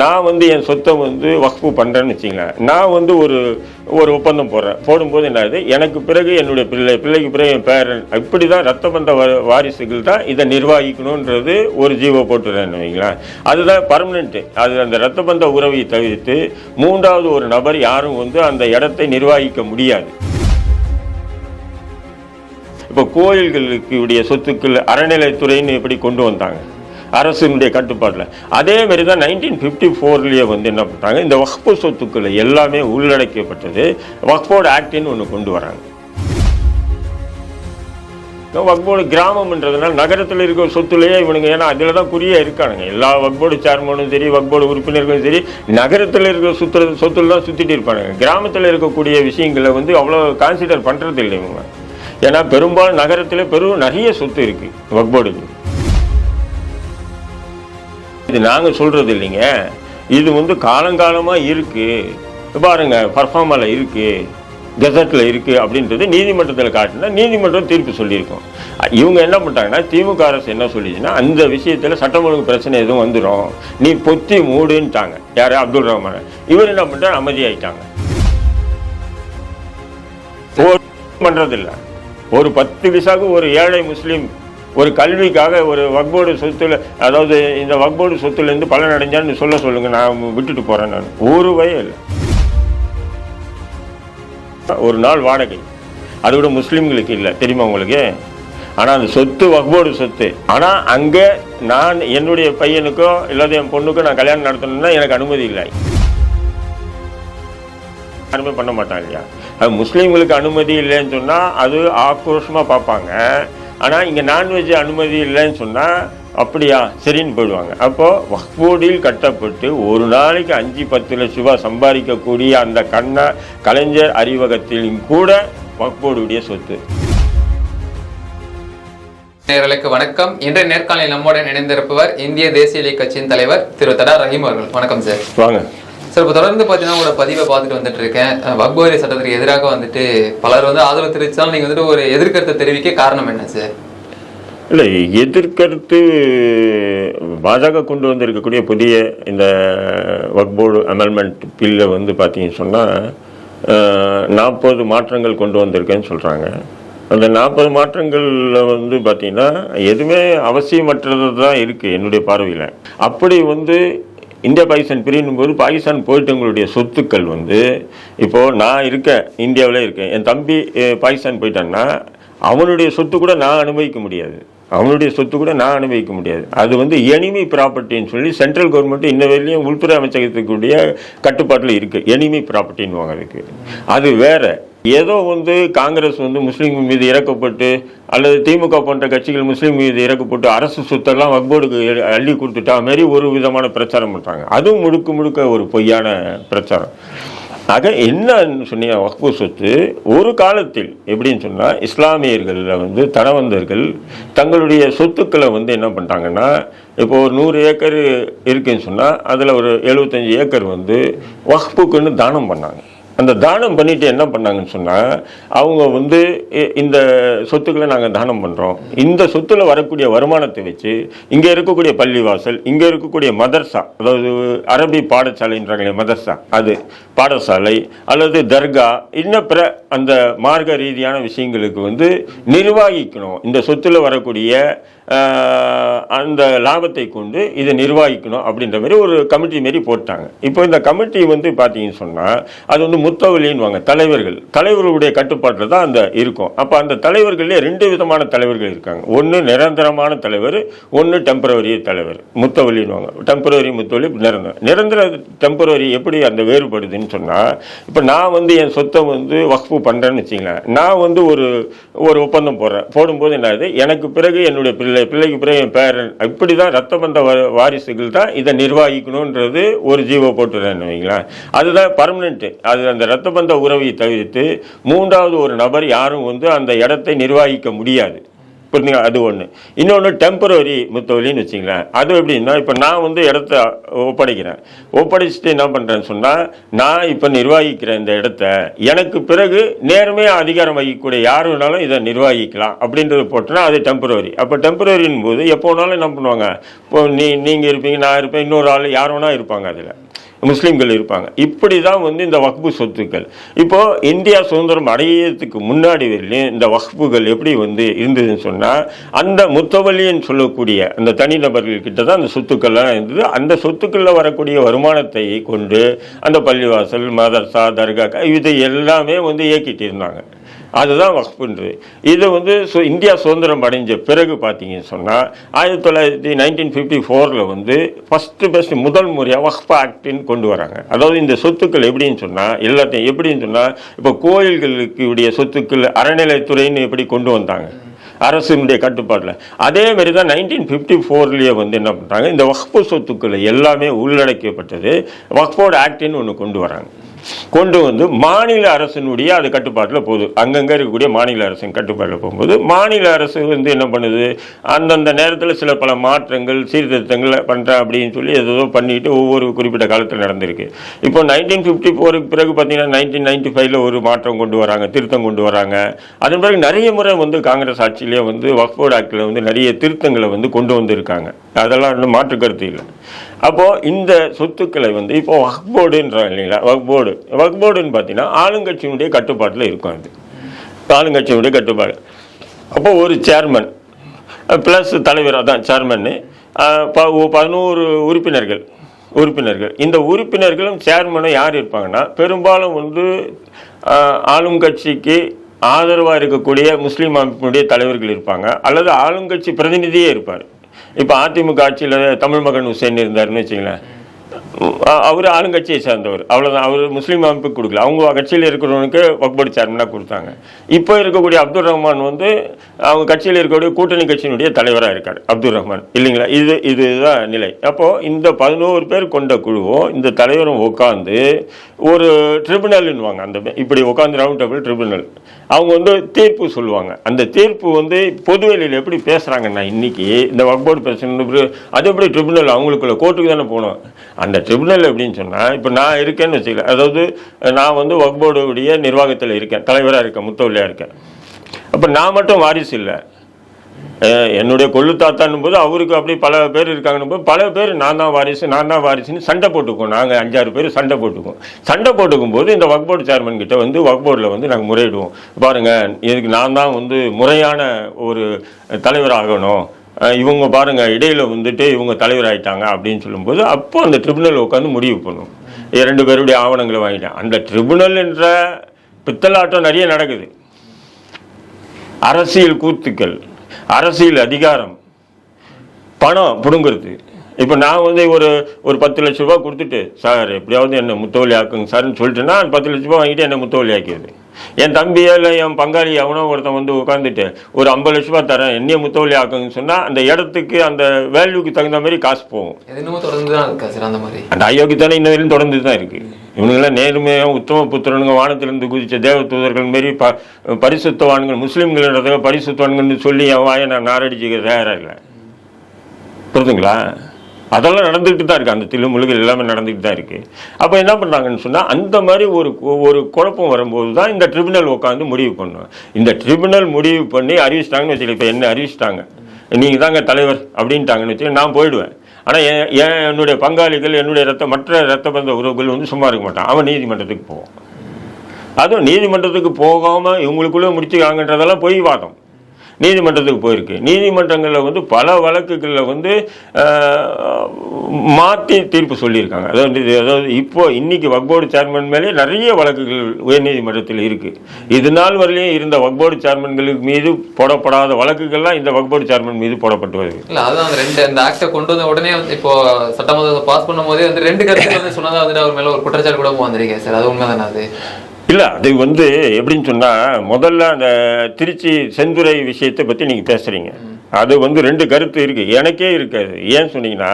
நான் வந்து என் சொத்தை வந்து வக்ஃபு பண்ணுறேன்னு வச்சிங்களேன் நான் வந்து ஒரு ஒரு ஒப்பந்தம் போடுறேன். போடும்போது என்னது எனக்கு பிறகு என்னுடைய பிள்ளை பிள்ளைக்கு பிறகு என் பேரன் இப்படி தான் ரத்த பந்த வாரிசுகள் தான் இதை நிர்வகிக்கணுன்றது ஒரு ஜீவோ போட்டுறேன்னு வைங்களேன். அதுதான் பர்மனெண்ட்டு அது அந்த ரத்த பந்த உறவை தவிர்த்து மூன்றாவது ஒரு நபர் யாரும் வந்து அந்த இடத்தை நிர்வகிக்க முடியாது. இப்போ கோயில்களுக்கு உடைய சொத்துக்கள் அறநிலைத்துறைன்னு எப்படி கொண்டு வந்தாங்க? அரசினுடைய கட்டுப்பாட்டில். அதே மாதிரி தான் நைன்டீன் ஃபிஃப்டி ஃபோர்லேயே வந்து என்ன பண்ணுறாங்க இந்த வக்ஃபு சொத்துக்கள் எல்லாமே உள்ளடக்கப்பட்டது வக்ஃபோர்டு ஆக்டின்னு ஒன்று கொண்டு வராங்க. வக்போர்டு கிராமம்ன்றதுனால நகரத்தில் இருக்கிற சொத்துலேயே இவனுங்க ஏன்னா அதில் தான் குறியாக இருக்கானுங்க. எல்லா வக்போர்டு சேர்மனும் சரி வக்போர்டு உறுப்பினர்களும் சரி நகரத்தில் இருக்கிற சுற்று சொத்துல தான் சுற்றிட்டு இருப்பானுங்க. கிராமத்தில் இருக்கக்கூடிய விஷயங்களை வந்து அவ்வளோ கான்சிடர் பண்ணுறது இல்லை இவங்க. ஏன்னா பெரும்பாலும் நகரத்தில் பெரும் நிறைய சொத்து இருக்குது வக்போர்டுக்கு இது நாங்கள் சொல்கிறது இல்லைங்க. இது வந்து காலங்காலமாக இருக்குது பாருங்க பர்ஃபார்மரில் இருக்குது கெசட்டில் இருக்குது அப்படின்றது நீதிமன்றத்தில் காட்டினா நீதிமன்றம் தீர்ப்பு சொல்லியிருக்கோம். இவங்க என்ன பண்ணிட்டாங்கன்னா திமுக அரசு என்ன சொல்லிச்சுன்னா அந்த விஷயத்தில் சட்டம் ஒழுங்கு பிரச்சனை எதுவும் வந்துடும் நீ பொத்தி மூடுன்ட்டாங்க. யார்? அப்துல் ரஹ்மான். இவர் என்ன பண்ணிட்டார்? அமைதியாயிட்டாங்க. ஒரு பண்ணுறதில்ல ஒரு பத்து விசாக்கு ஒரு ஏழை முஸ்லீம் ஒரு கல்விக்காக ஒரு வக்போர்டு சொத்துல அதாவது இந்த வக்போர்டு சொத்துலேருந்து பலன் அடைஞ்சான்னு சொல்ல சொல்லுங்க நான் விட்டுட்டு போறேன் நான். ஒரு வயல் ஒரு நாள் வாடகை. அது கூட முஸ்லீம்களுக்கு இல்லை தெரியுமா உங்களுக்கு? ஆனால் அந்த சொத்து வக்போர்டு சொத்து. ஆனால் அங்கே நான் என்னுடைய பையனுக்கோ இல்லாத என் பொண்ணுக்கோ நான் கல்யாணம் நடத்தணும்னா எனக்கு அனுமதி இல்லை. யாருமே பண்ண மாட்டாங்க இல்லையா? அது முஸ்லீம்களுக்கு அனுமதி இல்லைன்னு சொன்னால் அது ஆக்ரோஷமாக பார்ப்பாங்க. ஆனால் இங்கே நான்வெஜ் அனுமதி இல்லைன்னு சொன்னால் அப்படியா? சரின்னு போயிடுவாங்க. அப்போது வக்போர்டில் கட்டப்பட்டு ஒரு நாளைக்கு அஞ்சு பத்து லட்ச ரூபாய் சம்பாதிக்கக்கூடிய அந்த கண்ண கலைஞர் அறிவகத்திலும் கூட வக்போர்டுடைய சொத்து. நேயர்களுக்கு வணக்கம். இன்றைய நேர்காணலில் நம்முடன் இணைந்திருப்பவர் இந்திய தேசிய கட்சியின் தலைவர் திரு தடா ரஹீம் அவர்கள். வணக்கம் சார். வாங்க. சார் இப்போ தொடர்ந்து பார்த்தீங்கன்னா உங்களோட பதிவை பார்த்துட்டு வந்துட்டு இருக்கேன். அஹ் வக்போரி சட்டத்திற்கு எதிராக வந்துட்டு பலர் வந்து ஆதரவு தெரிவித்தாலும் நீங்கள் வந்துட்டு ஒரு எதிர்கருத்தை தெரிவிக்க காரணம் என்ன சார்? இல்லை எதிர்கருத்து பாஜக கொண்டு வந்திருக்கக்கூடிய புதிய இந்த வக்போர்டு அமெண்ட்மெண்ட் பில்லை வந்து பார்த்தீங்கன்னு சொன்னால் நாற்பது மாற்றங்கள் கொண்டு வந்திருக்கேன்னு சொல்கிறாங்க அந்த நாற்பது மாற்றங்களில் வந்து பார்த்தீங்கன்னா எதுவுமே அவசியமற்றது தான் இருக்குது என்னுடைய பார்வையில். அப்படி வந்து இந்தியா பாகிஸ்தான் பிரியும் போது பாகிஸ்தான் போயிட்டவங்களுடைய சொத்துக்கள் வந்து இப்போது நான் இருக்கேன் இந்தியாவில் இருக்கேன். என் தம்பி பாகிஸ்தான் போயிட்டான்னா அவனுடைய சொத்து கூட நான் அனுபவிக்க முடியாது. அவனுடைய சொத்து கூட நான் அனுபவிக்க முடியாது. அது வந்து எனிமி ப்ராப்பர்ட்டின்னு சொல்லி சென்ட்ரல் கவர்மெண்ட் இன்ன வரையிலையும் உள்துறை அமைச்சகத்துக்குடைய கட்டுப்பாட்டில் இருக்குது எனிமி ப்ராப்பர்ட்டின்னு அதுக்கு. அது வேற. ஏதோ வந்து காங்கிரஸ் வந்து முஸ்லீம் மீது இறக்கப்பட்டு அல்லது திமுக போன்ற கட்சிகள் முஸ்லீம் மீது இறக்கப்பட்டு அரசு சொத்தெல்லாம் வக்போர்டுக்கு அள்ளி கொடுத்துட்டா மாரி ஒரு விதமான பிரச்சாரம் பண்ணுறாங்க அதுவும் முழுக்க முழுக்க ஒரு பொய்யான பிரச்சாரம். ஆக என்னன்னு சொன்னீங்க வக்பு சொத்து. ஒரு காலத்தில் எப்படின்னு சொன்னால் இஸ்லாமியர்களில் வந்து தனவந்தர்கள் தங்களுடைய சொத்துக்களை வந்து என்ன பண்ணிட்டாங்கன்னா இப்போ ஒரு நூறு ஏக்கர் இருக்குன்னு சொன்னால் அதில் ஒரு எழுபத்தஞ்சி ஏக்கர் வந்து வக்புக்குன்னு தானம் பண்ணாங்க. அந்த தானம் பண்ணிட்டு என்ன பண்ணாங்கன்னு சொன்னால் அவங்க வந்து இந்த சொத்துக்களை நாங்கள் தானம் பண்ணுறோம் இந்த சொத்துல வரக்கூடிய வருமானத்தை வச்சு இங்கே இருக்கக்கூடிய பள்ளிவாசல் இங்கே இருக்கக்கூடிய மதர்சா அதாவது அரபி பாடசாலைன்றாங்களே மதர்சா அது பாடசாலை அல்லது தர்கா இன்னும் பிற அந்த மார்க்க ரீதியான விஷயங்களுக்கு வந்து நிர்வாகிக்கணும். இந்த சொத்துல வரக்கூடிய அந்த லாபத்தை கொண்டு இதை நிர்வகிக்கணும் அப்படின்ற மாதிரி ஒரு கமிட்டி மாரி போட்டாங்க. இப்போ இந்த கமிட்டி வந்து பார்த்தீங்கன்னு சொன்னால் அது வந்து முத்தவலின்னுவாங்க தலைவர்கள். தலைவர்களுடைய கட்டுப்பாட்டில் தான் அந்த இருக்கும். அப்போ அந்த தலைவர்களே ரெண்டு விதமான தலைவர்கள் இருக்காங்க. ஒன்று நிரந்தரமான தலைவர் ஒன்று டெம்பரவரி தலைவர். முத்தவலின்னுவாங்க டெம்பரவரி முத்தவலி நிரந்தரம் நிரந்தர டெம்பரவரி எப்படி அந்த வேறுபடுதுன்னு சொன்னால் இப்போ நான் வந்து என் சொத்தை வந்து வக்ஃபு பண்ணுறேன்னு வச்சிங்களேன் நான் வந்து ஒரு ஒரு ஒப்பந்தம் போடுறேன். போடும்போது என்னது எனக்கு பிறகு என்னுடைய பிள்ளை பிள்ளைக்கு பிறகு என் பேரன். இப்படி தான் ரத்த பந்த வாரிசுகள் தான் இதை நிர்வகிக்கணுன்றது ஒரு ஜீவோ போட்டுறேன்னு வைங்களேன். அதுதான் பர்மனெண்ட்டு அது அந்த ரத்த பந்த உறவை தவிர்த்து மூன்றாவது ஒரு நபர் யாரும் வந்து அந்த இடத்தை நிர்வகிக்க முடியாது. புரிஞ்சுங்க அது ஒன்று இன்னொன்று டெம்பரரி முத்தவலின்னு வச்சுங்களேன். அது எப்படின்னா இப்போ நான் வந்து இடத்த ஒப்படைக்கிறேன். ஒப்படைச்சிட்டு என்ன பண்ணுறேன்னு சொன்னால் நான் இப்போ நிர்வகிக்கிறேன் இந்த இடத்த எனக்கு பிறகு நேர்மையாக அதிகாரம் வகிக்கக்கூடிய யார் வேணாலும் இதை நிர்வகிக்கலாம். அப்படின்றது போட்டோன்னா அது டெம்பரரி அப்போ டெம்பரரின் போது எப்போ வேணாலும் என்ன பண்ணுவாங்க? இப்போ நீ நீங்கள் இருப்பீங்க நான் இருப்பேன் இன்னொரு ஆள் யார் வேணால் இருப்பாங்க அதில். முஸ்லீம்கள் இருப்பாங்க. இப்படி தான் வந்து இந்த வக்பு சொத்துக்கள். இப்போது இந்தியா சுதந்திரம் அடையிறதுக்கு முன்னாடி வரையிலும் இந்த வக்புகள் எப்படி வந்து இருந்ததுன்னு சொன்னால் அந்த முத்தவல்லின்னு சொல்லக்கூடிய அந்த தனிநபர்கள் கிட்ட தான் அந்த சொத்துக்கள்லாம் இருந்தது. அந்த சொத்துக்களில் வரக்கூடிய வருமானத்தை கொண்டு அந்த பள்ளிவாசல் மதர்சா தர்கா இது எல்லாமே வந்து இயக்கிட்டு இருந்தாங்க. அதுதான் வக்ஃபுன்றது இது வந்து சு இந்தியா சுதந்திரம் அடைஞ்ச பிறகு பார்த்தீங்கன்னு சொன்னால் ஆயிரத்தி தொள்ளாயிரத்தி நைன்டீன் ஃபிஃப்டி ஃபோரில் வந்து ஃபஸ்ட்டு ஃபஸ்ட்டு முதல் முறையாக வக்ஃப் ஆக்டின்னு கொண்டு வராங்க. அதாவது இந்த சொத்துக்கள் எப்படின்னு சொன்னால் எல்லாத்தையும் எப்படின்னு சொன்னால் இப்போ கோயில்களுக்கு உடைய சொத்துக்கள் அறநிலைத்துறைன்னு எப்படி கொண்டு வந்தாங்க? அரசினுடைய கட்டுப்பாட்டில். அதே மாதிரி தான் நைன்டீன் ஃபிஃப்டி ஃபோர்லேயே வந்து என்ன பண்ணுறாங்க இந்த வக்ஃபு சொத்துக்கள் எல்லாமே உள்ளடக்கப்பட்டது வக்ஃபோர்டு ஆக்டின்னு ஒன்று கொண்டு வராங்க. கொண்டு வந்து மாநில அரசினுடைய அது கட்டுப்பாட்டில் போகுது. அங்கங்கே இருக்கக்கூடிய மாநில அரசின் கட்டுப்பாட்டில் போகும்போது மாநில அரசு வந்து என்ன பண்ணுது? அந்தந்த நேரத்தில் சில பல மாற்றங்கள் சீர்திருத்தங்கள் பண்ணுறேன் அப்படின்னு சொல்லி ஏதோ பண்ணிட்டு ஒவ்வொரு குறிப்பிட்ட காலத்தில் நடந்திருக்கு. இப்போ நைன்டீன் ஃபிஃப்டி ஃபோருக்கு பிறகு பார்த்தீங்கன்னா நைன்டீன் நைன்டி ஃபைவ்ல ஒரு மாற்றம் கொண்டு வராங்க திருத்தம் கொண்டு வராங்க. அதன் பிறகு நிறைய முறை வந்து காங்கிரஸ் ஆட்சியிலே வந்து வக்ஃபோர்ட் ஆக்டில் வந்து நிறைய திருத்தங்களை வந்து கொண்டு வந்திருக்காங்க. அதெல்லாம் இன்னும் மாற்று கருத்து இல்லை. அப்போது இந்த சொத்துக்களை வந்து இப்போ வக்போர்டுன்றாங்க இல்லைங்களா? வக்போர்டு வக்போர்டுன்னு பார்த்தீங்கன்னா ஆளுங்கட்சியினுடைய கட்டுப்பாட்டில் இருக்கும் அது. ஆளுங்கட்சியினுடைய கட்டுப்பாடு. அப்போது ஒரு சேர்மன் ப்ளஸ் தலைவர் அதான் சேர்மன்னு பதினோரு உறுப்பினர்கள் உறுப்பினர்கள். இந்த உறுப்பினர்களும் சேர்மனும் யார் இருப்பாங்கன்னா பெரும்பாலும் வந்து ஆளுங்கட்சிக்கு ஆளும் கட்சிக்கு ஆதரவாக இருக்கக்கூடிய முஸ்லீம் அமைப்பினுடைய தலைவர்கள் இருப்பாங்க. அல்லது ஆளுங்கட்சி பிரதிநிதியே இருப்பார். இப்போ அதிமுக ஆட்சியில் தமிழ் மகன் ஹுசேன் இருந்தாருன்னு வச்சுங்களேன். அவர் ஆளுங்கட்சியை சேர்ந்தவர். அவ்வளோதான் அவர் முஸ்லீம் அமைப்புக்கு கொடுக்கல. அவங்க கட்சியில் இருக்கிறவனுக்கு வக்போர்டு சேர்மனாக கொடுத்தாங்க. இப்போ இருக்கக்கூடிய அப்துல் ரஹ்மான் வந்து அவங்க கட்சியில் இருக்கக்கூடிய கூட்டணி கட்சியினுடைய தலைவராக இருக்கார் அப்துல் ரஹ்மான். இல்லைங்களா? இது இதுதான் நிலை. அப்போது இந்த பதினோரு பேர் கொண்ட குழுவும் இந்த தலைவரும் உட்காந்து ஒரு ட்ரிபுனல்னுவாங்க அந்த இப்படி உட்காந்து ரவுண்ட் டேபிள் ட்ரிபுனல் அவங்க வந்து தீர்ப்பு சொல்லுவாங்க. அந்த தீர்ப்பு வந்து பொதுவெளியில் எப்படி பேசுகிறாங்கன்னா இன்னைக்கு இந்த வக்போர்டு பிரச்சனை அது எப்படி ட்ரிபுனல் அவங்களுக்குள்ள கோர்ட்டுக்கு தானே போகணும். அந்த ட்ரிபுனல் எப்படின்னு சொன்னால் இப்போ நான் இருக்கேன்னு வச்சுக்கல அதாவது நான் வந்து வக்போர்டுடைய நிர்வாகத்தில் இருக்கேன். தலைவராக இருக்கேன் முத்தவல்லியாக இருக்கேன். அப்போ நான் மட்டும் வாரிசு இல்லை. என்னுடைய கொள்ளு தாத்தான்னும் போது அவருக்கு அப்படி பல பேர் இருக்காங்கன்னு போது பல பேர் நான் தான் வாரிசு நான் தான் வாரிசுன்னு சண்டை போட்டுக்குவோம். நாங்கள் அஞ்சாறு பேர் சண்டை போட்டுக்குவோம். சண்டை போட்டுக்கும் போது இந்த வக் போர்டு சேர்மன் கிட்ட வந்து வக் போர்டில் வந்து நாங்கள் முறையிடுவோம். பாருங்கள் இதுக்கு நான் தான் வந்து முறையான ஒரு தலைவர் ஆகணும் இவங்க பாருங்கள் இடையில் வந்துட்டு இவங்க தலைவர் ஆயிட்டாங்க அப்படின்னு சொல்லும்போது அப்போ அந்த ட்ரிபுனல் உட்காந்து முடிவு பண்ணும். இரண்டு பேருடைய ஆவணங்களை வாங்கிட்டேன். அந்த ட்ரிபுனல் என்ற பித்தலாட்டம் நிறைய நடக்குது. அரசியல் கூத்துக்கள் அரசியல் அதிகாரம் பணம் பிடுங்குறது. இப்போ நான் வந்து ஒரு ஒரு பத்து லட்ச ரூபா கொடுத்துட்டு சார் எப்படியாவது என்னை முத்தவலி ஆக்குங்க சார்னு சொல்லிட்டுன்னா பத்து லட்ச ரூபா வாங்கிட்டு என்னை முத்தவலி ஆக்கிடுது என் தம்பியோ இல்லை என் பங்காளி எவனோ ஒருத்தன் வந்து உட்காந்துட்டு ஒரு ஐம்பது லட்ச ரூபா தரேன் என்னைய முத்தவலி ஆக்குங்கன்னு சொன்னால் அந்த இடத்துக்கு அந்த வேல்யூக்கு தகுந்த மாதிரி காசு போகும். இது இன்னமும் தொடர்ந்து தான் இருக்கா சார் அந்த மாதிரி. அந்த அயோக்கியத்தானே இன்ன வரையும் தொடர்ந்து தான் இருக்கு. இவனுங்கெல்லாம் நேர்மையாக உத்தம புத்திரனுங்க வானத்திலிருந்து குதிச்ச தேவ தூதர்கள் மாரி ப பரிசுத்தவான்கள் முஸ்லீம்களிடத்துல பரிசுத்தவான்கள்னு சொல்லி என் வாயை நான் நாரடிச்சுக்க தயாராக இல்லை. புரிதுங்களா அதெல்லாம் நடந்துக்கிட்டு தான் இருக்குது அந்த தில்லுமுழுகள் எல்லாமே நடந்துக்கிட்டு தான் இருக்குது அப்போ என்ன பண்ணுறாங்கன்னு சொன்னால் அந்த மாதிரி ஒரு ஒரு குழப்பம் வரும்போது தான் இந்த ட்ரிபுனல் உட்காந்து முடிவு பண்ணும். இந்த ட்ரிபுனல் முடிவு பண்ணி அறிவிச்சிட்டாங்கன்னு வச்சுக்கல இப்போ என்ன அறிவிச்சிட்டாங்க நீங்கள் தாங்க தலைவர் அப்படின்ட்டாங்கன்னு வச்சு நான் போயிடுவேன். ஆனால் என் என் என்னுடைய பங்காளிகள் என்னுடைய ரத்த மற்ற ரத்த பந்த உறவுகள் வந்து சும்மா இருக்க மாட்டான். அவன் நீதிமன்றத்துக்கு போவான். அதுவும் நீதிமன்றத்துக்கு போகாமல் இவங்களுக்குள்ளே முடிச்சுக்காங்கன்றதெல்லாம் பொய் வாதம். நீதிமன்றத்துக்கு போயிருக்கு. நீதிமன்றங்களில் வந்து பல வழக்குகளில் வந்து மாற்றி தீர்ப்பு சொல்லியிருக்காங்க. அதாவது இது- அதாவது இப்போ இன்னைக்கு வக்போர்டு சேர்மன் மேலே நிறைய வழக்குகள் உயர்நீதிமன்றத்தில் இருக்கு. இது நாள் வரையிலையும் இருந்த வக்போர்டு சேர்மன்களுக்கு மீது போடப்படாத வழக்குகள்லாம் இந்த வக்போர்டு சேர்மன் மீது போடப்பட்டு வருது. இல்லை அதுதான் ரெண்டு அந்த ஆக்டை கொண்டு வந்த உடனே வந்து இப்போ சட்டமன்றத்தை பாஸ் பண்ணும் போதே வந்து ரெண்டு கருத்து வந்து சொன்னதா வந்துட்டு அவர் மேலே ஒரு குற்றச்சாட்டு கூட வந்திருக்கேன் சார். அது உண்மைதானே அது? இல்லை அது வந்து எப்படின்னு சொன்னால் முதல்ல அந்த திருச்சி செந்துறை விஷயத்தை பற்றி நீங்கள் பேசுகிறீங்க அது வந்து ரெண்டு கருத்து இருக்குது எனக்கே இருக்காது. ஏன்னு சொன்னீங்கன்னா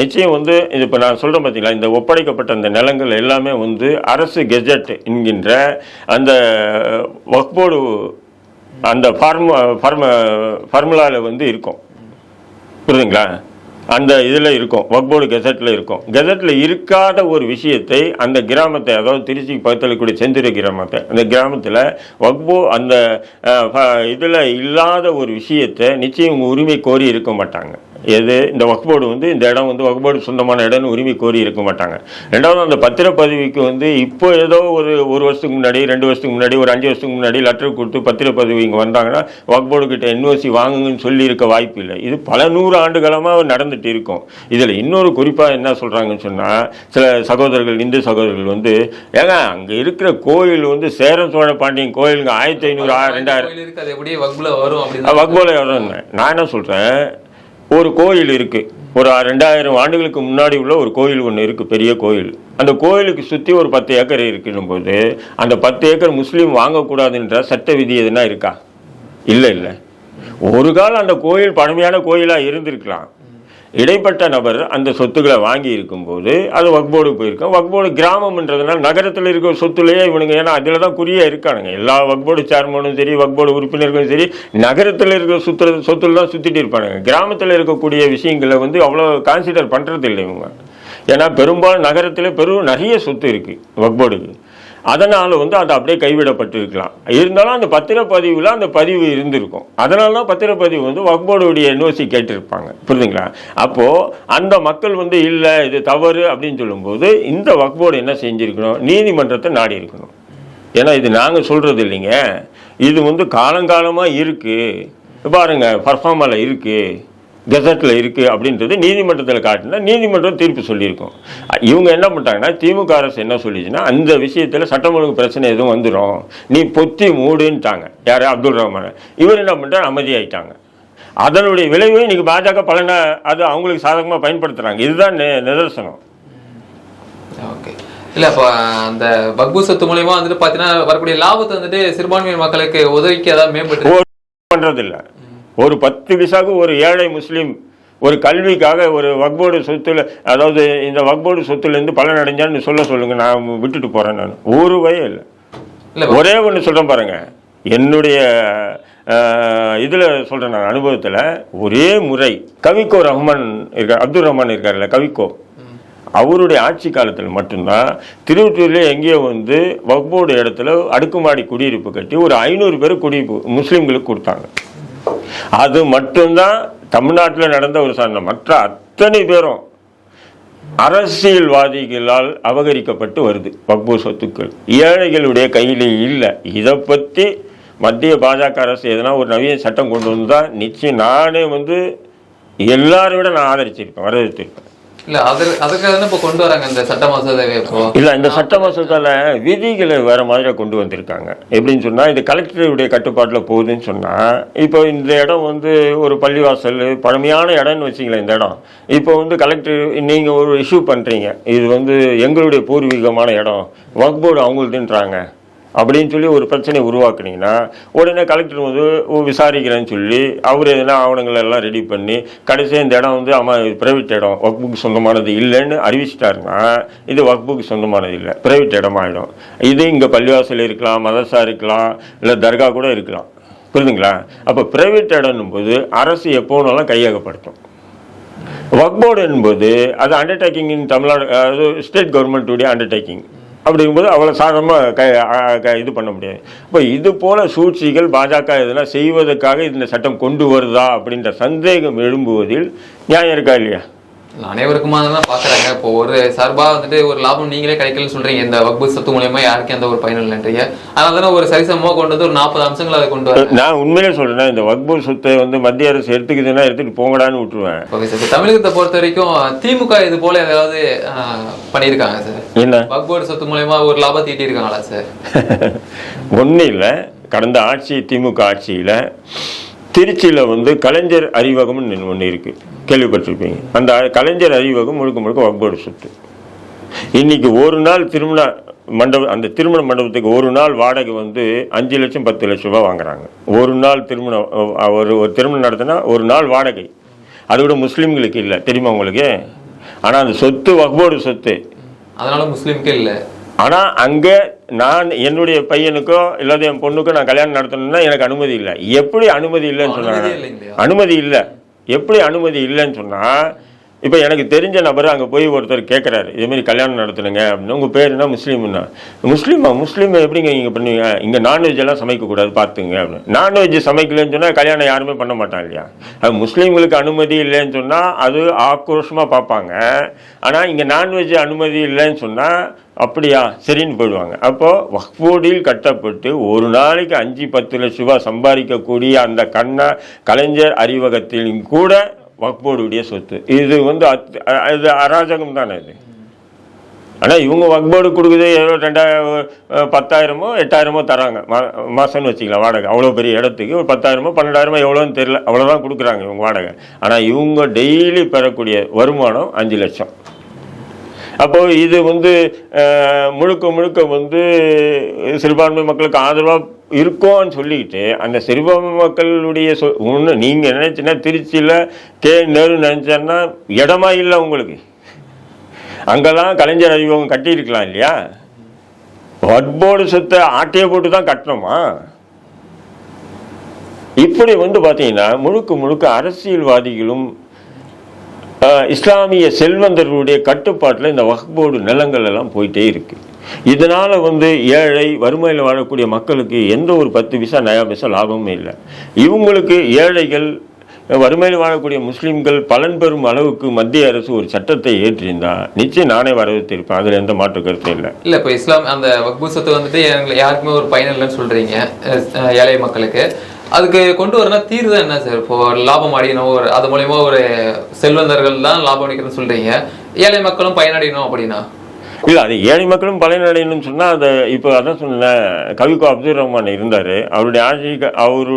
நிச்சயம் வந்து இது இப்போ நான் சொல்கிறேன் பார்த்தீங்களா இந்த ஒப்படைக்கப்பட்ட அந்த நிலங்கள் எல்லாமே வந்து அரசு கெஜெட் என்கின்ற அந்த வக்போர்டு அந்த ஃபார்மு ஃபார்ம ஃபார்முலாவில் வந்து இருக்கும். புரியுதுங்களா? அந்த இதில் இருக்கும் வக்போர்டு கெசட்டில் இருக்கும். கெசட்டில் இருக்காத ஒரு விஷயத்தை அந்த கிராமத்தை அதாவது திருச்சி பக்கத்தில் இருக்கக்கூடிய செந்துரை கிராமத்தை அந்த கிராமத்தில் வக்போ அந்த இதில் இல்லாத ஒரு விஷயத்தை நிச்சயம் உரிமை கோரி இருக்க மாட்டாங்க. எது இந்த வக்போர்டு வந்து இந்த இடம் வந்து வக்போர்டு சொந்தமான இடம்னு உரிமை கோரி இருக்க மாட்டாங்க. ரெண்டாவது அந்த பத்திரப்பதிவுக்கு வந்து இப்போ ஏதோ ஒரு ஒரு வருஷத்துக்கு முன்னாடி ரெண்டு வருஷத்துக்கு முன்னாடி ஒரு அஞ்சு வருஷத்துக்கு முன்னாடி லெட்டர் கொடுத்து பத்திரப்பதிவு இங்கே வந்தாங்கன்னா வக்போர்டு கிட்ட என்ஓசி வாங்குங்கன்னு சொல்லி இருக்க வாய்ப்பு இல்லை. இது பல நூறு ஆண்டுகாலமாக நடந்துட்டு இருக்கும். இதில் இன்னொரு குறிப்பாக என்ன சொல்கிறாங்கன்னு சொன்னால் சில சகோதரர்கள் இந்து சகோதரர்கள் வந்து ஏங்க அங்கே இருக்கிற கோயில் வந்து சேர சோழ பாண்டியன் கோயிலுங்க ஆயிரத்தி ஐநூறு ரெண்டாயிரம் வக்புல வரும் நான் என்ன சொல்கிறேன் ஒரு கோயில் இருக்குது ஒரு ரெண்டாயிரம் ஆண்டுகளுக்கு முன்னாடி உள்ள ஒரு கோயில் ஒன்று இருக்குது பெரிய கோயில். அந்த கோயிலுக்கு சுற்றி ஒரு பத்து ஏக்கர் இருக்குன்னும் போது அந்த பத்து ஏக்கர் முஸ்லீம் வாங்கக்கூடாதுன்ற சட்ட விதி எதுனா இருக்கா? இல்லை இல்லை. ஒரு காலம் அந்த கோயில் பழமையான கோயிலாக இருந்திருக்கலாம். இடைப்பட்ட நபர் அந்த சொத்துக்களை வாங்கி இருக்கும்போது அது வக்போர்டு போயிருக்கும். வக்போர்டு கிராமம்ன்றதுனால நகரத்தில் இருக்கிற சொத்துலேயே இவனுங்க ஏன்னா அதில் தான் குறியாக இருக்கானுங்க. எல்லா வக்போர்டு சேர்மனும் சரி வக்போர்டு உறுப்பினர்களும் சரி நகரத்தில் இருக்கிற சுற்று சொத்துல தான் சுற்றிட்டு இருப்பானுங்க. கிராமத்தில் இருக்கக்கூடிய விஷயங்களை வந்து அவ்வளோ கான்சிடர் பண்ணுறது இல்லை இவங்க. ஏன்னா பெரும்பாலும் நகரத்தில் பெரும் நிறைய சொத்து இருக்குது வக்போர்டுக்கு அதனால் வந்து அது அப்படியே கைவிடப்பட்டிருக்கலாம் இருந்தாலும் அந்த பத்திரப்பதிவில் அந்த பதிவு இருந்திருக்கும். அதனால தான் பத்திரப்பதிவு வந்து வக்போர்டுடைய என்ஓசி கேட்டிருப்பாங்க. புரியுதுங்களா? அப்போது அந்த மக்கள் வந்து இல்லை இது தவறு அப்படின்னு சொல்லும்போது இந்த வக்போர்டு என்ன செஞ்சுருக்கணும்? நீதிமன்றத்தை நாடி இருக்கணும். ஏன்னா இது நாங்கள் சொல்கிறது இல்லைங்க. இது வந்து காலங்காலமாக இருக்குது பாருங்கள் பர்ஃபார்மில் இருக்குது கெசட்டில் இருக்குது அப்படின்றது நீதிமன்றத்தில் காட்டினா நீதிமன்றம் தீர்ப்பு சொல்லியிருக்கோம். இவங்க என்ன பண்ணிட்டாங்கன்னா திமுக அரசு என்ன சொல்லிச்சுன்னா அந்த விஷயத்தில் சட்டம் ஒழுங்கு பிரச்சனை எதுவும் வந்துடும் நீ பொத்தி மூடுன்ட்டாங்க. யார்? அப்துல் ரஹ்மான். இவர் என்ன பண்ணிட்டார்? அமைதியாயிட்டாங்க. அதனுடைய விளைவு இன்னைக்கு பாஜக பலனை அது அவங்களுக்கு சாதகமாக பயன்படுத்துகிறாங்க இதுதான் நிதர்சனம். ஓகே. இல்ல இப்போ அந்த வக்பு சொத்து மூலியமா வந்துட்டு பாத்தீங்கன்னா வரக்கூடிய லாபத்தை வந்துட்டு சிறுபான்மையினர் மக்களுக்கு உதவிக்கு ஏதாவது மேம்பட்டு பண்றதில்ல. ஒரு பத்து விசாக்கு ஒரு ஏழை முஸ்லீம் ஒரு கல்விக்காக ஒரு வக்போர்டு சொத்துல அதாவது இந்த வக்போர்டு சொத்துலேருந்து பலன் அடைஞ்சான்னு சொல்ல சொல்லுங்க நான் விட்டுட்டு போறேன் நான். ஒரு வய இல்லை. இல்ல ஒரே ஒன்று சொல்றேன் பாருங்க. என்னுடைய இதுல சொல்றேன் நான் அனுபவத்துல ஒரே முறை கவிக்கோ ரஹ்மான் இருக்கார் அப்துல் ரஹ்மான் இருக்கார்ல கவிக்கோ. அவருடைய ஆட்சி காலத்தில் மட்டும்தான் திருவற்றூர்ல எங்கேயோ வந்து வக்போர்டு இடத்துல அடுக்குமாடி குடியிருப்பு கட்டி ஒரு ஐநூறு பேர் குடியிருப்பு முஸ்லீம்களுக்கு கொடுத்தாங்க. அது மட்டும்தான் தமிழ்நாட்டில் நடந்த ஒரு சாதனை. மற்ற அத்தனை பேரும் அரசியல்வாதிகளால் அபகரிக்கப்பட்டு வருது. வக்பு சொத்துக்கள். ஏழைகளுடைய கையிலே இல்லை. இதை பற்றி மத்திய பாஜக அரசு எதனா ஒரு நவீன சட்டம் கொண்டு வந்தால் நிச்சயம் நானே வந்து எல்லாரும் விட நான் ஆதரிச்சிருப்பேன் வரவேற்றிருப்பேன் இல்ல அதுக்காக இப்போ கொண்டு வராங்க இந்த சட்ட இல்லை இந்த சட்ட மசோதால விதிகளை வேற மாதிரி கொண்டு வந்திருக்காங்க. எப்படின்னு சொன்னால் இது கலெக்டருடைய கட்டுப்பாட்டில் போகுதுன்னு சொன்னால் இப்போ இந்த இடம் வந்து ஒரு பள்ளிவாசல் பழமையான இடம்னு வச்சிங்களேன் இந்த இடம். இப்போ வந்து கலெக்டர் நீங்கள் ஒரு இஷ்யூ பண்ணுறீங்க இது வந்து எங்களுடைய பூர்வீகமான இடம். ஒர்க் போர்டு அவங்களுதுன்றாங்க. அப்படின்னு சொல்லி ஒரு பிரச்சனையை உருவாக்குனீங்கன்னா உடனே கலெக்டர் வந்து விசாரிக்கிறேன்னு சொல்லி அவர் எதனா ஆவணங்கள் எல்லாம் ரெடி பண்ணி கடைசியாக இந்த இடம் வந்து ஆமாம் இது ப்ரைவேட் இடம் ஒர்க் புக் சொந்தமானது இல்லைன்னு அறிவிச்சிட்டாருன்னா இது ஒர்க் புக் சொந்தமானது இல்லை ப்ரைவேட் இடமாயிடும். இது இங்கே பள்ளிவாசல் இருக்கலாம் மதரசா இருக்கலாம் இல்லை தர்கா கூட இருக்கலாம். புரியுதுங்களா அப்போ ப்ரைவேட் இடம்னும் போது அரசு எப்போனாலும் கையகப்படுத்தும். ஒர்க் போர்டு என்பது அது அண்டர்டேக்கிங் இன் தமிழ்நாடு அதாவது ஸ்டேட் கவர்மெண்ட்டுடைய அண்டர்டேக்கிங் அப்படிங்கும்போது அவ்வளோ சாதாரணமாக க க- இது பண்ண முடியாது. இப்போ இது போல சூழ்ச்சிகள் பாஜக இதெல்லாம் செய்வதற்காக இந்த சட்டம் கொண்டு வருதா அப்படின்ற சந்தேகம் எழும்புவதில் நியாயம் இருக்கா இல்லையா? அனைவருக்குமா தான் பாக்குறாங்க இப்போ ஒரு சார்பா வந்துட்டு ஒரு லாபம் நீங்களே கிடைக்கலன்னு சொல்றீங்க. இந்த வக்பு சொத்து மூலியமா யாருக்கும் எந்த ஒரு பயனும் இல்லைன்றீங்க. அதனால தானே ஒரு சரிசமமா கொண்டு வந்து ஒரு நாற்பது அம்சங்களை அதை கொண்டு வர நான் உண்மையிலே சொல்றேன் இந்த வக்பூர் சொத்தை வந்து மத்திய அரசு எடுத்துக்குதுன்னா எடுத்துட்டு போங்கடான்னு விட்டுருவேன். ஓகே சார் தமிழகத்தை பொறுத்த வரைக்கும் திமுக இது போல ஏதாவது பண்ணியிருக்காங்க சார். என்ன? வக்போர்டு சொத்து மூலியமா ஒரு லாபம் ஈட்டி இருக்காங்களா சார்? ஒன்றும் இல்லை. கடந்த ஆட்சி திமுக ஆட்சியில் திருச்சியில் வந்து கலைஞர் அறிவகம்னு ஒன்று இருக்குது கேள்விப்பட்டிருப்பீங்க. அந்த கலைஞர் அறிவகம் முழுக்க முழுக்க வக்போர்டு சொத்து இன்னைக்கு ஒரு நாள் திருமண மண்டபம் அந்த திருமண மண்டபத்துக்கு ஒரு நாள் வாடகை வந்து அஞ்சு லட்சம் பத்து லட்சம் ரூபாய் வாங்குறாங்க. ஒரு நாள் திருமணம் ஒரு ஒரு திருமணம் நடத்தினா ஒரு நாள் வாடகை. அது கூட முஸ்லீம்களுக்கு இல்லை. தெரியுமா உங்களுக்கு? ஆனால் அந்த சொத்து வக்போர்டு சொத்து. அதனால முஸ்லீம்க்கு இல்ல. ஆனால் அங்கே நான் என்னுடைய பையனுக்கோ இல்லாத என் பொண்ணுக்கோ நான் கல்யாணம் நடத்தணும்னா எனக்கு அனுமதி இல்லை. எப்படி அனுமதி இல்லைன்னு சொன்னாங்க? அனுமதி இல்லை. எப்படி அனுமதி இல்லைன்னு சொன்னா இப்போ எனக்கு தெரிஞ்ச நபர் அங்கே போய் ஒருத்தர் கேட்குறாரு இதேமாரி கல்யாணம் நடத்துனுங்க அப்படின்னு. உங்கள் பேர் என்ன? முஸ்லீம்னா. முஸ்லீமா? முஸ்லீம் எப்படிங்க இங்கே பண்ணுவீங்க? இங்கே நான்வெஜ் எல்லாம் சமைக்கக்கூடாது பார்த்துங்க அப்படின்னு. நான்வெஜ் சமைக்கலன்னு சொன்னால் கல்யாணம் யாருமே பண்ண மாட்டாங்க இல்லையா? அது முஸ்லீம்களுக்கு அனுமதி இல்லைன்னு சொன்னால் அது ஆக்ரோஷமாக பார்ப்பாங்க ஆனால் இங்கே நான்வெஜ் அனுமதி இல்லைன்னு சொன்னால் அப்படியா? சரின்னு போயிடுவாங்க. அப்போது வக்போர்டில் கட்டப்பட்டு ஒரு நாளைக்கு அஞ்சு பத்து லட்ச ரூபா சம்பாதிக்கக்கூடிய அந்த கண்ணா கலைஞர் அறிவகத்திலும் கூட வக்போர்டுடைய சொத்து. இது வந்து அத்- இது அராஜகம் தானே இது? ஆனால் இவங்க வக்போர்டு கொடுக்குது ஏதோ ரெண்டாயிரம் பத்தாயிரமோ எட்டாயிரமோ தராங்க. மா மாதம்னு வச்சுக்கலாம் வாடகை. அவ்வளோ பெரிய இடத்துக்கு ஒரு பத்தாயிரமோ பன்னெண்டாயிரமோ எவ்வளோன்னு தெரியல. அவ்வளோதான் கொடுக்குறாங்க இவங்க வாடகை. ஆனால் இவங்க டெய்லி பெறக்கூடிய வருமானம் அஞ்சு லட்சம். அப்போ இது வந்து முழுக்க முழுக்க வந்து சிறுபான்மை மக்களுக்கு ஆதரவாக இருக்கோன்னு சொல்லிக்கிட்டு அந்த சிறுபான்மை மக்களுடைய சொ ஒன்று நீங்கள் நினச்சின்னா திருச்சியில் கே. நேரு நினச்சேன்னா இடமா இல்லை உங்களுக்கு. அங்கெல்லாம் கலைஞர் அறிவம் கட்டியிருக்கலாம் இல்லையா? வட்போர்டு சொத்தை ஆட்டையை போட்டு தான் கட்டணுமா? இப்படி வந்து பார்த்தீங்கன்னா முழுக்க முழுக்க அரசியல்வாதிகளும் இஸ்லாமிய செல்வந்தர்களுடைய கட்டுப்பாட்டில் இந்த வக்போர்டு நிலங்கள் எல்லாம் போயிட்டே இருக்கு. இதனால வந்து ஏழை வறுமையில் வாழக்கூடிய மக்களுக்கு எந்த ஒரு பத்து பைசா நயா பைசா லாபமும் இல்லை. இவங்களுக்கு ஏழைகள் வறுமையில் வாழக்கூடிய முஸ்லிம்கள் பலன் பெறும் அளவுக்கு மத்திய அரசு ஒரு சட்டத்தை ஏற்றிருந்தா நிச்சயம் நானே வரவேற்றிருப்பேன். அதில் எந்த மாற்று கருத்தும் இல்லை. இல்ல இப்போ இஸ்லாம் அந்த வக்பு சொத்து வந்துட்டு எங்களுக்கு யாருக்குமே ஒரு பயன் இல்லைன்னு சொல்றீங்க ஏழை மக்களுக்கு. அதுக்கு கொண்டு வரனா தீர்வு என்ன சார்? இப்போ லாபம் அடையணும் ஒரு அது மூலியமா ஒரு செல்வந்தர்கள் தான் லாபம் அடைக்கணும்னு சொல்றீங்க. ஏழை மக்களும் பயனடையணும் அப்படின்னா? இல்லை அது ஏழை மக்களும் பலனடையணும்னு சொன்னால் அதை இப்போ அதான் சொன்னேன் கவிக்கோ அப்துல் ரஹ்மான் இருந்தார். அவருடைய ஆட்சி அவர்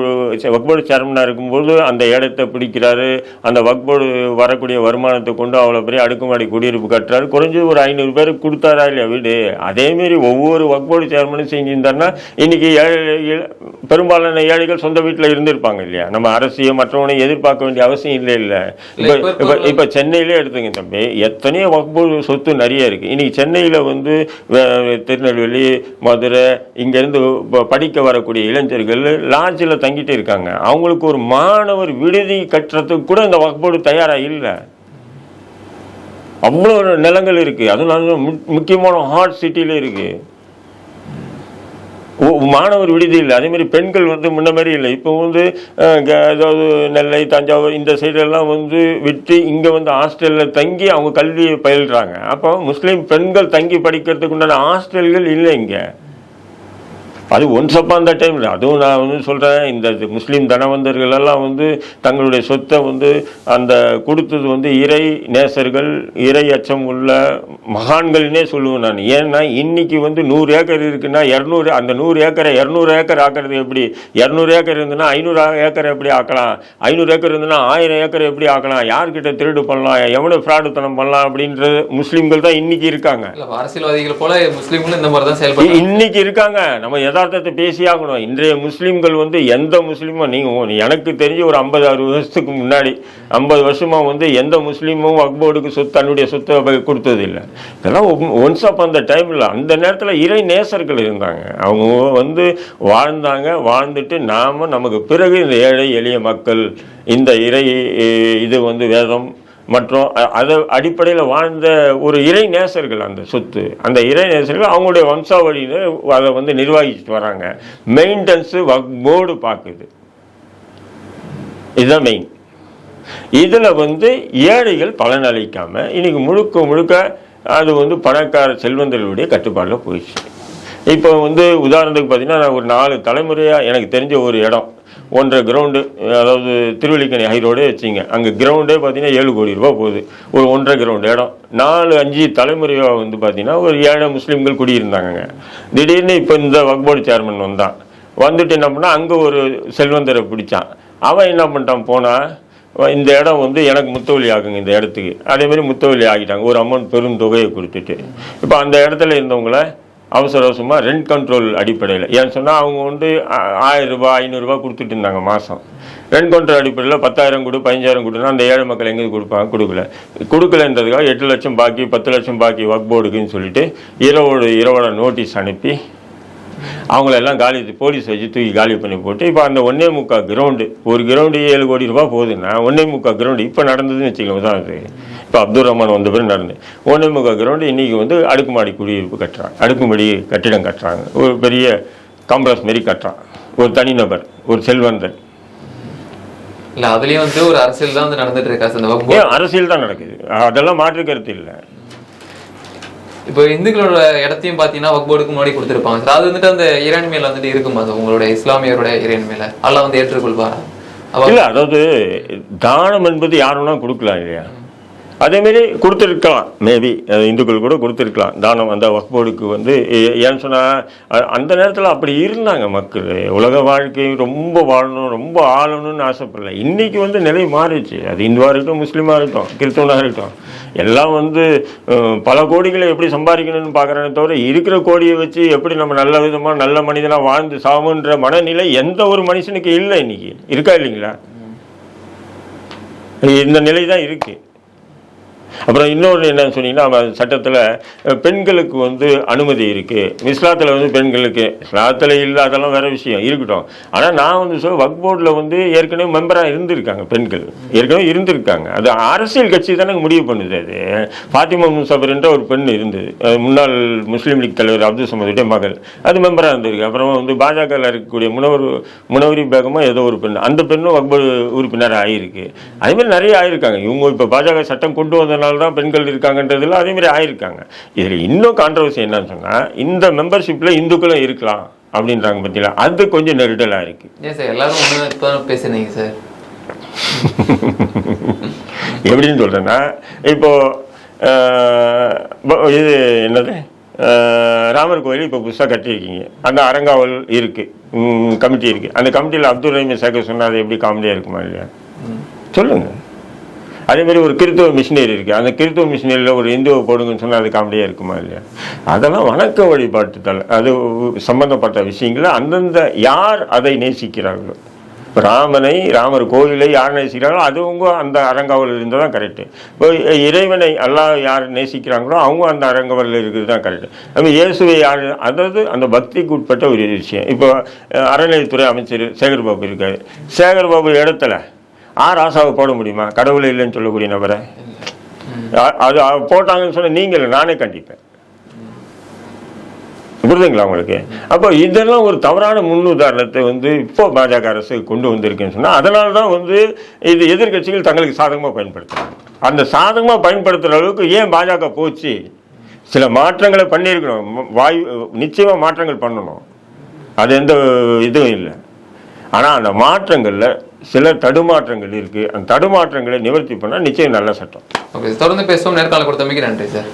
வக்போர்டு சேர்மனாக இருக்கும்போது அந்த இடத்தை பிடிக்கிறாரு. அந்த வக்போர்டு வரக்கூடிய வருமானத்தை கொண்டு அவ்வளோ பெரிய அடுக்குமாடி குடியிருப்பு கட்டுறாரு. குறைஞ்சது ஒரு ஐநூறு பேருக்கு கொடுத்தாரா இல்லையா வீடு? அதேமாரி ஒவ்வொரு வக்போர்டு சேர்மனும் செஞ்சிருந்தாருன்னா இன்னைக்கு ஏழை பெரும்பாலான ஏழைகள் சொந்த வீட்டில் இருந்திருப்பாங்க இல்லையா? நம்ம அரசியோ மற்றவனை எதிர்பார்க்க வேண்டிய அவசியம் இல்லை இல்லை. இப்போ இப்ப சென்னையிலே எடுத்துங்க தம்பி. எத்தனையோ வக்போர்டு சொத்து நிறைய இருக்கு. இன்னைக்கு சென்னையில் வந்து திருநெல்வேலி மதுரை இங்கேருந்து படிக்க வரக்கூடிய இளைஞர்கள் லாட்ஜில் தங்கிட்டு இருக்காங்க. அவங்களுக்கு ஒரு மாணவர் விடுதி கட்டுறதுக்கு கூட இந்த வகுப்போடு தயாராக இல்லை. அவ்வளோ நிலங்கள் இருக்கு. அதுவும் முக்கியமான ஹாட் சிட்டியில் இருக்கு. மாணவர் விடுதி இல்லை. அதே மாதிரி பெண்கள் வந்து முன்ன மாதிரி இல்லை. இப்போ வந்து ஏதாவது க- நெல்லை தஞ்சாவூர் இந்த சைடெல்லாம் வந்து விட்டு இங்கே வந்து ஹாஸ்டலில் தங்கி அவங்க கல்வியை பயில்றாங்க. அப்போ முஸ்லீம் பெண்கள் தங்கி படிக்கிறதுக்கு உண்டான ஹாஸ்டல்கள் இல்லை இங்கே. அது ஒன்ஸ் அப்பா அந்த டைமில் அதுவும் நான் வந்து சொல்கிறேன் இந்த முஸ்லீம் தனவந்தர்கள் எல்லாம் வந்து தங்களுடைய சொத்தை வந்து அந்த கொடுத்தது வந்து இறை நேசர்கள் இறை அச்சம் உள்ள மகான்கள்னே சொல்லுவேன் நான். ஏன்னா இன்னைக்கு வந்து நூறு ஏக்கர் இருக்குன்னா இரநூறு அந்த நூறு ஏக்கரை இரநூறு ஏக்கர் ஆக்கிறது எப்படி? இரநூறு ஏக்கர் இருந்ததுன்னா ஐநூறு ஏக்கர் எப்படி ஆக்கலாம்? ஐநூறு ஏக்கர் இருந்ததுன்னா ஆயிரம் ஏக்கர் எப்படி ஆக்கலாம்? யார்கிட்ட திருடு பண்ணலாம்? எவ்வளோ ஃப்ராடுத்தனம் பண்ணலாம்? அப்படின்றது முஸ்லீம்கள் தான் இன்னைக்கு இருக்காங்க. அரசியல்வாதிகள் போல முஸ்லீம்களும் இந்த மாதிரி தான் செயல்படுறாங்க. இ- இன்னைக்கு இருக்காங்க. நம்ம யதார்த்தத்தை பேசியாகணும். இன்றைய முஸ்லீம்கள் வந்து எந்த முஸ்லீமும் நீங்கள் எனக்கு தெரிஞ்சு ஒரு ஐம்பது அறுபது வருஷத்துக்கு முன்னாடி ஐம்பது வருஷமாக வந்து எந்த முஸ்லீமும் வக்போர்டுக்கு சொத்து தன்னுடைய சொத்தை கொடுத்ததில்லை. கொடுத்தது இல்லை இதெல்லாம் ஒன்ஸ் அப் அந்த டைமில் அந்த நேரத்தில் இறை நேசர்கள் இருந்தாங்க. அவங்க வந்து வாழ்ந்தாங்க வாழ்ந்துட்டு நாம நமக்கு பிறகு இந்த ஏழை எளிய மக்கள் இந்த இறை இது வந்து வேதம் மற்றும் அதை அடிப்படையில் வாழ்ந்த ஒரு இறை நேசர்கள் அந்த சொத்து. அந்த இறை நேசர்கள் அவங்களுடைய வம்சாவளியினர் அதை வந்து நிர்வகிச்சுட்டு வராங்க. மெயின்டெனன்ஸு போர்டு பார்க்குது. இதுதான் மெயின் இதில் வந்து ஏழைகள் பலனளிக்காம இன்னைக்கு முழுக்க முழுக்க அது வந்து பணக்கார செல்வந்தர்களுடைய கட்டுப்பாடில் போயிடுச்சு. இப்போ வந்து உதாரணத்துக்கு பார்த்தீங்கன்னா நான் ஒரு நாலு தலைமுறையாக எனக்கு தெரிஞ்ச ஒரு இடம். ஒன்றரை கிரவுண்டு அதாவது திருவள்ளிக்கணி ஹைரோடே வச்சிங்க. அங்கே கிரவுண்டே பார்த்தீங்கன்னா ஏழு கோடி ரூபா போகுது. ஒரு ஒன்றரை கிரவுண்டு இடம். நாலு அஞ்சு தலைமுறையாக வந்து பார்த்தீங்கன்னா ஒரு ஏழை முஸ்லீம்கள் குடியிருந்தாங்க திடீர்னு இப்போ இந்த வக்போர்டு சேர்மன் வந்தான். வந்துட்டு என்ன பண்ணால் அங்கே ஒரு செல்வந்தரை பிடிச்சான். அவன் என்ன பண்ணிட்டான்? போனால் இந்த இடம் வந்து எனக்கு முத்தவலி ஆகுங்க இந்த இடத்துக்கு. அதே மாதிரி முத்தவலி ஆகிட்டாங்க. ஒரு அமௌண்ட் பெரும் தொகையை கொடுத்துட்டு. இப்போ அந்த இடத்துல இருந்தவங்கள அவசர அவசரமாக ரெண்ட் கண்ட்ரோல் அடிப்படையில். ஏன்னு சொன்னால் அவங்க வந்து ஆ- ஆயிரம் ரூபாய் ஐநூறுரூபா கொடுத்துட்டு இருந்தாங்க மாதம் ரெண்ட் கண்ட்ரோல் அடிப்படையில் பத்தாயிரம் கொடு பதினஞ்சாயிரம் கொடுனா அந்த ஏழை மக்கள் எங்கே கொடுப்பாங்க கொடுக்கல. கொடுக்கலன்றதுக்காக எட்டு லட்சம் பாக்கி பத்து லட்சம் பாக்கி ஒர்க் போர்டுக்குன்னு சொல்லிட்டு இரவோட இரவோட நோட்டீஸ் அனுப்பி அவங்கள எல்லாம் காலி போலீஸ் வச்சு தூக்கி காலி பண்ணி போட்டு இப்போ அந்த ஒன்றே முக்கால் கிரவுண்டு ஒரு கிரவுண்டு ஏழு கோடி ரூபா போகுதுன்னா ஒன்றே முக்கால் கிரவுண்டு இப்போ நடந்ததுன்னு வச்சுக்கோங்க உதாரணத்துக்கு. இப்போ அப்துல் ரஹ்மான் வந்த பிறகு நடந்து. ஒன்னே முக்கா கிரவுண்டு இன்னைக்கு வந்து அடுக்குமாடி குடியிருப்பு கட்டுறாங்க. அடுக்குமாடி கட்டிடம் கட்டுறாங்க. ஒரு பெரிய காம்ப்ளெக்ஸ் மாரி கட்டுறான். ஒரு தனிநபர் ஒரு செல்வந்தன். இல்ல அதுலயும் வந்து ஒரு அரசியல் தான் வந்து நடந்துட்டு இருக்கா அரசியல் தான் நடக்குது? அதெல்லாம் மாற்று கருத்து இல்லை. இப்போ இந்துக்களோட இடத்தையும் பாத்தீங்கன்னா வக்போர்டுக்கு முன்னாடி கொடுத்துருப்பாங்க. சார் அது வந்துட்டு அந்த இறைன்மையில வந்துட்டு இருக்குமா? சார் உங்களோட இஸ்லாமியரோட இறைன்மையில அல்லாஹ் வந்து ஏற்றுக்கொள்வாரா? இல்லை அதாவது தானம் என்பது யாருன்னா கொடுக்கலாம் இல்லையா? அதேமாரி கொடுத்துருக்கலாம். மேபி இந்துக்கள் கூட கொடுத்துருக்கலாம். தானம் அந்த வக்போர்டுக்கு வந்து ஏ- ஏன்னு சொன்னால் அந்த நேரத்தில் அப்படி இருந்தாங்க மக்கள். உலக வாழ்க்கை ரொம்ப வாழணும் ரொம்ப ஆளணும்னு ஆசைப்படல. இன்னைக்கு வந்து நிலை மாறிடுச்சு. அது இந்துவாக இருக்கட்டும் முஸ்லீமாக இருக்கட்டும் கிறிஸ்தவனாக இருக்கட்டும். எல்லாம் வந்து பல கோடிகளை எப்படி சம்பாதிக்கணும்னு பார்க்குறேனே தவிர இருக்கிற கோடியை வச்சு எப்படி நம்ம நல்ல விதமாக நல்ல மனிதனாக வாழ்ந்து சாகுன்ற மனநிலை எந்த ஒரு மனுஷனுக்கு இல்லை இன்றைக்கி இருக்கா இல்லைங்களா? இந்த நிலை தான் இருக்குது அப்புறம் இன்னொன்று என்னன்னு சொன்னீங்கன்னா சட்டத்தில் பெண்களுக்கு வந்து அனுமதி இருக்கு. இஸ்லாத்தில் வந்து பெண்களுக்கு இஸ்லாத்தில் இல்லை அதெல்லாம் வேற விஷயம் இருக்கட்டும். ஆனால் நான் வந்து சொல்ல வக் போர்டில் வந்து ஏற்கனவே மெம்பராக இருந்திருக்காங்க பெண்கள். ஏற்கனவே இருந்திருக்காங்க. அது அரசியல் கட்சி தானே முடிவு பண்ணுது அது. ஃபாத்திமா முசாஃபர்ன்ற ஒரு பெண் இருந்தது. அது முன்னாள் முஸ்லீம் லீக் தலைவர் அப்துல் சமதுடைய மகள். அது மெம்பராக இருந்திருக்கு. அப்புறம் வந்து பாஜகவில் இருக்கக்கூடிய முனவர் முனவரி பேகமாக ஏதோ ஒரு பெண். அந்த பெண்ணும் வக்போர்டு உறுப்பினராக ஆகியிருக்கு அதேமாதிரி நிறைய ஆயிருக்காங்க. இவங்க இப்போ பாஜக சட்டம் கொண்டு வந்தனால தான் பெண்கள் இருக்காங்கன்றதுல அதேமாதிரி ஆயிருக்காங்க. இதில் இன்னும் கான்ட்ரவர்சி என்னன்னு சொன்னால் இந்த மெம்பர்ஷிப்பில் இந்துக்களும் இருக்கலாம் அப்படின்றாங்க பார்த்தீங்களா அது கொஞ்சம் நெருடலாக இருக்குது ஏன் சார் எல்லாரும் ஒன்று இப்போ பேசுனீங்க சார்? எப்படின்னு சொல்கிறேன்னா இப்போ அஹ், ப- இது என்னது? ராமர் கோயில் இப்போ புதுசாக கட்டியிருக்கீங்க. அந்த அறங்காவல் இருக்குது கமிட்டி இருக்குது அந்த கமிட்டியில் அப்துல் ரஹீம் சேர்க்க சொன்னால் அது எப்படி காமெடியாக இருக்குமா இல்லையா? சொல்லுங்க. அதே மாதிரி ஒரு கிறித்துவ மிஷினரி இருக்குது அந்த கிறித்துவ மிஷினரியில் ஒரு இந்துவை போடுங்கன்னு சொன்னால் அது காமெடியாக இருக்குமா இல்லையா? அதெல்லாம் வணக்க வழிபாட்டுதல் அது சம்பந்தப்பட்ட விஷயங்களை அந்தந்த யார் அதை நேசிக்கிறார்களோ. ராமனை ராமர் கோயிலை யார் நேசிக்கிறாங்களோ அது அவங்க அந்த அரங்காவலில் இருந்தால் தான் கரெக்டு இப்போ இறைவனை எல்லாம் யார் நேசிக்கிறாங்களோ அவங்க அந்த அரங்காவலில் இருக்கிறது தான் கரெக்டு நம்ம இயேசுவை யார் அதாவது அந்த பக்திக்கு உட்பட்ட ஒரு விஷயம். இப்போ அறநிலையத்துறை அமைச்சர் சேகர்பாபு இருக்காரு. சேகர்பாபு இடத்துல ஆர் ஆசாவை போட முடியுமா? கடவுள் இல்லைன்னு சொல்லக்கூடிய நபரை? அது போட்டாங்கன்னு சொன்ன நீங்கள் நானே கண்டிப்பேன். புரியுதுங்களா உங்களுக்கு? அப்போ இதெல்லாம் ஒரு தவறான முன்னுதாரணத்தை வந்து இப்போ பாஜக அரசு கொண்டு வந்திருக்குன்னு சொன்னால் அதனால தான் வந்து இது எதிர்க்கட்சிகள் தங்களுக்கு சாதகமாக பயன்படுத்துறாங்க. அந்த சாதகமாக பயன்படுத்துகிற அளவுக்கு ஏன் பாஜக போச்சு? சில மாற்றங்களை பண்ணியிருக்கணும். வாயு நிச்சயமாக மாற்றங்கள் பண்ணணும். அது எந்த இதுவும் இல்லை. ஆனால் அந்த மாற்றங்களில் சில தடுமாற்றங்கள் இருக்குது அந்த தடுமாற்றங்களை நிவர்த்தி பண்ணால் நிச்சயம் நல்ல சட்டம். ஓகே தொடர்ந்து பேசுவோம். நேர்காணல் கொடுத்தமைக்கு நன்றி சார்